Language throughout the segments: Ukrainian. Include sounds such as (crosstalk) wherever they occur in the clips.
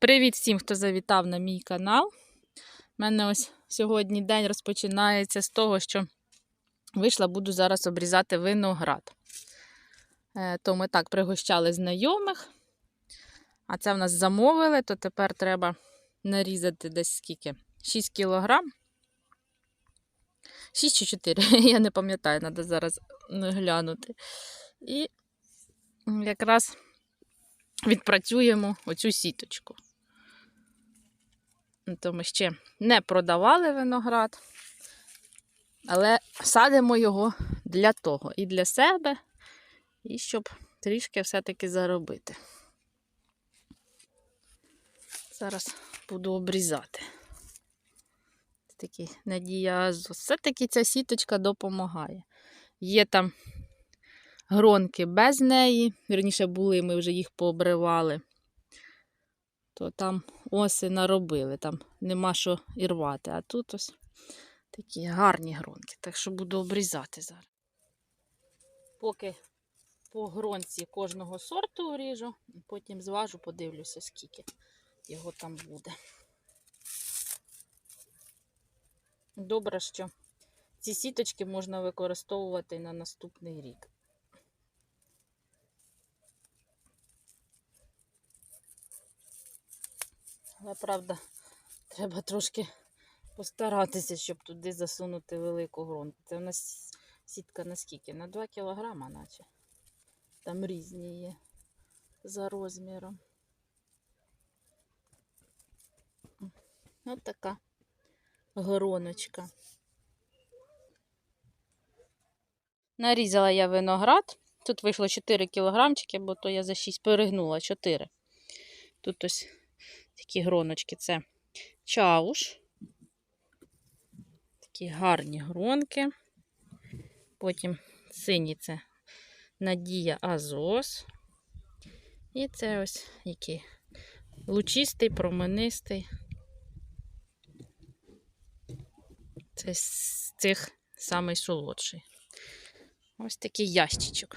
Привіт всім, хто завітав на мій канал. У мене ось сьогодні день розпочинається з того, що вийшла, буду зараз обрізати виноград. Е, То ми так пригощали знайомих, а це в нас замовили, то тепер треба нарізати десь скільки? 6 кілограм. 6 чи 4, (laughs) я не пам'ятаю, треба зараз глянути. І якраз відпрацюємо оцю сіточку. То ми ще не продавали виноград, але садимо його для того і для себе, і щоб трішки все-таки заробити. Зараз буду обрізати. Такий надія Все-таки ця сіточка допомагає. Є там гронки без неї, вірніше були, ми вже їх пообривали, то там оси наробили, там нема що і рвати. А тут ось такі гарні гронки. Так що буду обрізати зараз. Поки по гронці кожного сорту уріжу, потім зважу, подивлюся, скільки його там буде. Добре, що ці сіточки можна використовувати на наступний рік. Але правда, треба трошки постаратися, щоб туди засунути велику гронку. Це у нас сітка на скільки? На 2 кілограма, наче. Там різні є за розміром. Ось така гроночка. Нарізала я виноград. Тут вийшло 4 кілограмчики, бо то я за 6 перегнула 4. Тут ось такі гроночки це чауш. Такі гарні гронки. Потім сині це Надія Азос. І це ось який лучистий, променистий. Це з цих самий. Ось такий ящичок.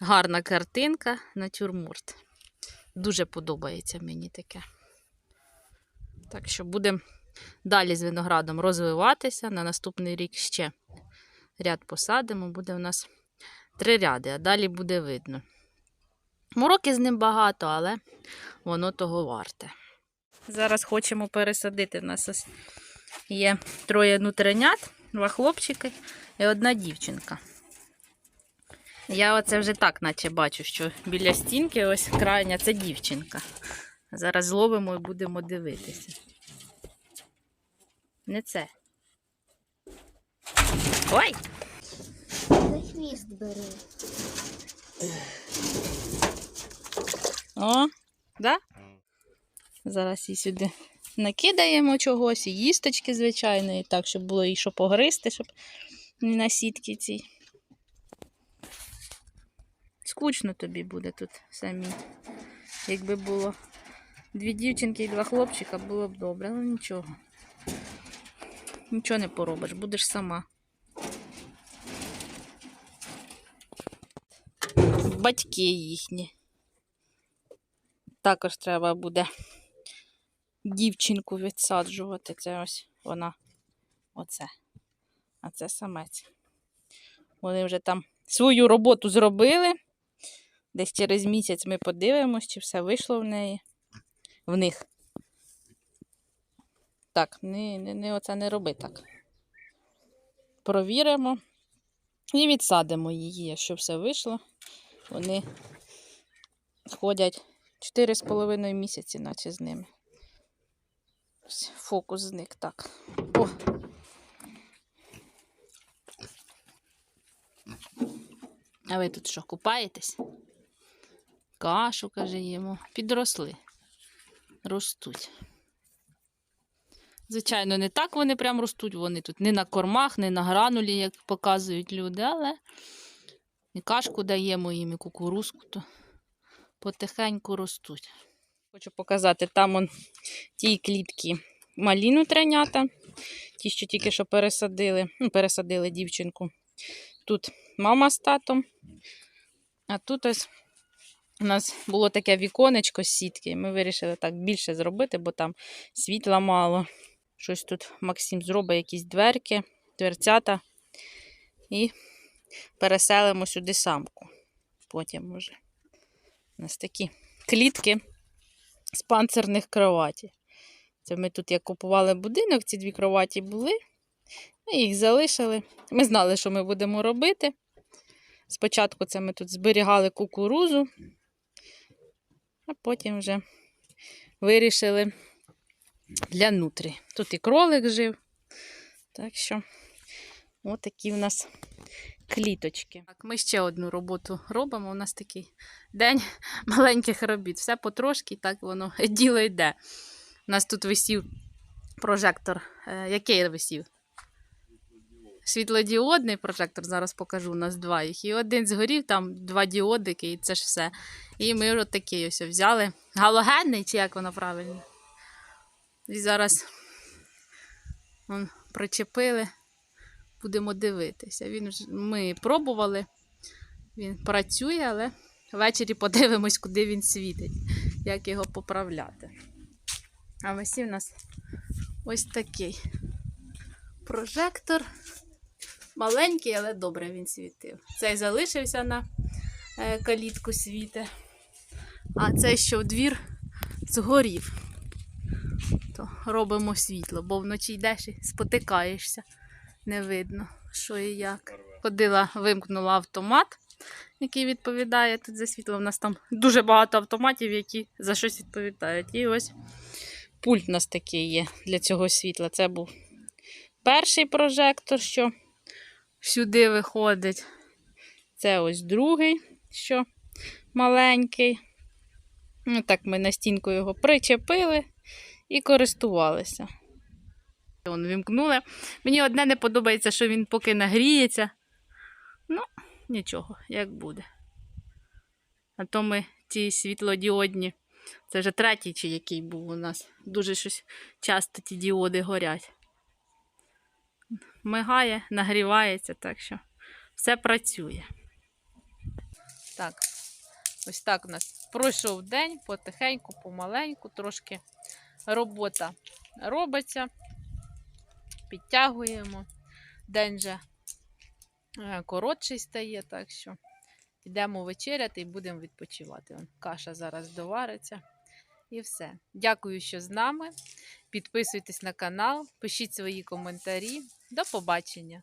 Гарна картинка, натюрморт. Дуже подобається мені таке. Так що будемо далі з виноградом розвиватися. На наступний рік ще ряд посадимо. Буде у нас три ряди, а далі буде видно. Мороки з ним багато, але воно того варте. Зараз хочемо пересадити. У нас є троє нутренят, два хлопчики і одна дівчинка. Я оце вже так, наче бачу, що біля стінки ось крайня це дівчинка. Зараз зловимо і будемо дивитися. Не це. Ой! За хвіст бери. О, да? Зараз її сюди накидаємо чогось, і їсточки, звичайно, і так, щоб було і що погризти, щоб не на сітки цій. Скучно тобі буде тут самі. Якби було дві дівчинки і два хлопчика, було б добре, але нічого. Нічого не поробиш, будеш сама. Батьки їхні. Також треба буде дівчинку відсаджувати. Це ось вона. Оце. А це самець. Вони вже там свою роботу зробили. Десь через місяць ми подивимось, чи все вийшло в неї. В них. Так, не, не, не оце не роби так. Провіримо і відсадимо її, якщо все вийшло. Вони ходять 4,5 місяці, наче з ними. Фокус зник так. О! А ви тут що, купаєтесь? Кашу, каже йому. Підросли. Ростуть. Звичайно, не так вони прям ростуть, вони тут не на кормах, не на гранулі, як показують люди, але і кашку даємо їм, і кукурузку, то потихеньку ростуть. Хочу показати, там он ті клітки маліну тренята, ті, що тільки що пересадили, ну, пересадили дівчинку. Тут мама з татом, а тут ось У нас було таке віконечко з сітки. Ми вирішили так більше зробити, бо там світла мало. Щось тут Максим зробить, якісь дверки, дверцята. І переселимо сюди самку. Потім може. У нас такі клітки з панцирних кроваті. Це ми тут як купували будинок, ці дві кроваті були. Ми їх залишили. Ми знали, що ми будемо робити. Спочатку це ми тут зберігали кукурузу, а потім вже вирішили для нутрі. Тут і кролик жив. Так що, отакі в нас кліточки. Так, ми ще одну роботу робимо. У нас такий день (laughs) маленьких робіт. Все потрошки, так воно (laughs) діло йде. У нас тут висів прожектор. Е, який висів? Світлодіодний прожектор, зараз покажу, у нас два їх. І один згорів, там два діодики, і це ж все. І ми от такий ось взяли. Галогенний, чи як воно правильно? І зараз вон, причепили, будемо дивитися. Він ми пробували, він працює, але ввечері подивимось, куди він світить, як його поправляти. А ось і в нас ось такий прожектор. Маленький, але добре він світив. Цей залишився на е, калітку світи, а цей, що в двір, згорів. То робимо світло, бо вночі йдеш і спотикаєшся. Не видно, що і як. Ходила, вимкнула автомат, який відповідає тут за світло. У нас там дуже багато автоматів, які за щось відповідають. І ось пульт у нас такий є для цього світла. Це був перший прожектор, що сюди виходить. Це ось другий, що маленький. Ну, так ми на стінку його причепили і користувалися. Вон вімкнули. Мені одне не подобається, що він поки нагріється. Ну, нічого, як буде. А то ми ті світлодіодні. Це вже третій, чи який був у нас. Дуже щось часто ті діоди горять мигає, нагрівається, так що все працює. Так, ось так у нас пройшов день, потихеньку, помаленьку, трошки робота робиться, підтягуємо. День вже е, коротший стає, так що йдемо вечеряти і будемо відпочивати. Каша зараз довариться. І все. Дякую, що з нами. Підписуйтесь на канал, пишіть свої коментарі. До побачення!